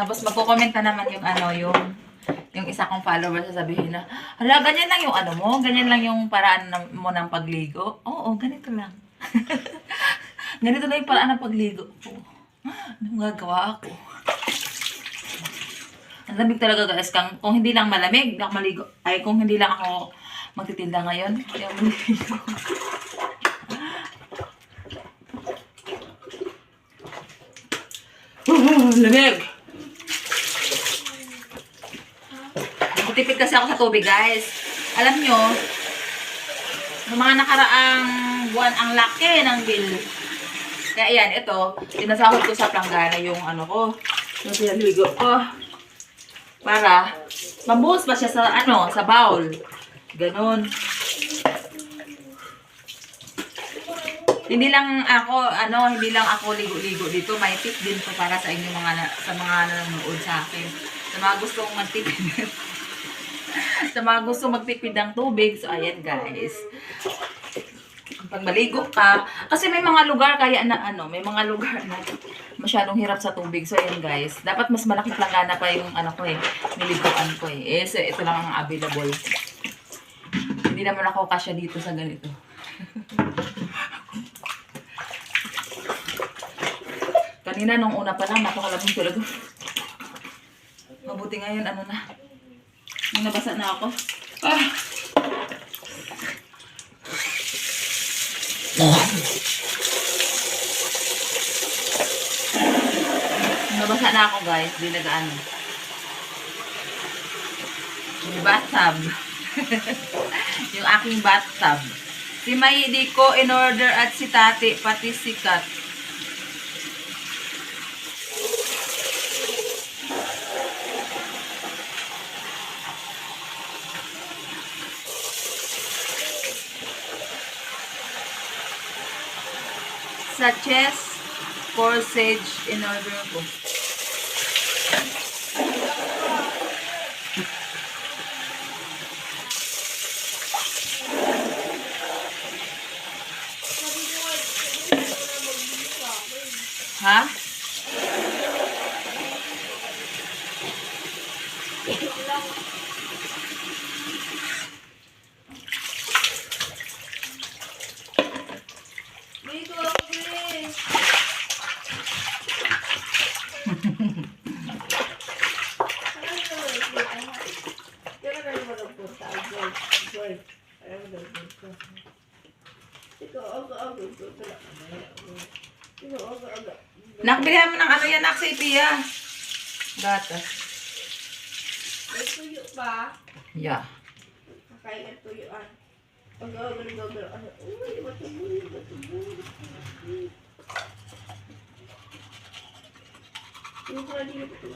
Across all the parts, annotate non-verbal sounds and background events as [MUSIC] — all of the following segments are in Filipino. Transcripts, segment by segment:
Tapos magko-comment na naman yung ano, yung yung isa kong follower sasabihin na, hala, ganyan lang yung ano mo, ganyan lang yung paraan ng, mo ng pagligo. Oo, ganito lang. [LAUGHS] ganito lang yung paraan ng pagligo ko. Gagawa ako? Ang lamig talaga guys. Kung, kung hindi lang malamig, ako maligo. Ay, kung hindi lang ako magtitinda ngayon, hindi ako maligo. [LAUGHS] Uh, lamig! Nagtitipid kasi ako sa tubig, guys. Alam nyo, ng mga nakaraang buwan ang laki ng bill. Kaya yan, ito, sinasahod ko sa planggana yung ano ko, yung pinaligo ko. Para, mabuhos pa siya sa ano, sa bowl. Ganon. Hindi lang ako, ano, hindi lang ako ligo-ligo dito. May tip din to para sa inyo mga, sa mga nanonood sa akin. Sa mga gustong magtipid. [LAUGHS] [LAUGHS] sa mga gustong magtipid ng tubig. So, ayan guys. Pag maligo ka, kasi may mga lugar kaya na ano, may mga lugar na masyadong hirap sa tubig. So, ayan guys. Dapat mas malaking planggana pa yung ano ko eh, niliguan ko eh. Eh, so, ito lang ang available. Hindi naman ako kasya dito sa ganito. [LAUGHS] Kanina nung una pa lang, napakalabing talaga. Mabuti ngayon, ano na. Nabasa na ako. Ah! Nabasa na ako guys, di nagaano. Yung bathtub. [LAUGHS] yung aking bathtub. Si May di ko in order at si Tati, pati si Kat. Sa chest for sage in order ko. Ha? Dito ako eh. Nakbilihan mo ng ano yan, nak, sa Ipia. Gatas. May tuyo pa. Yeah. Kakain ng tuyuan. Gagawin. Ano? Uy, matuloy, matuloy. Yung pala dito.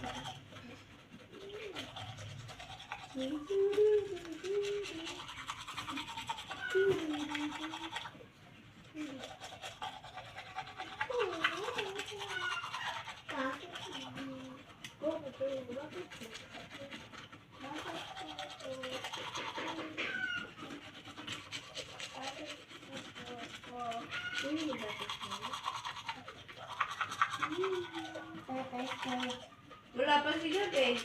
Wala pa sila eh.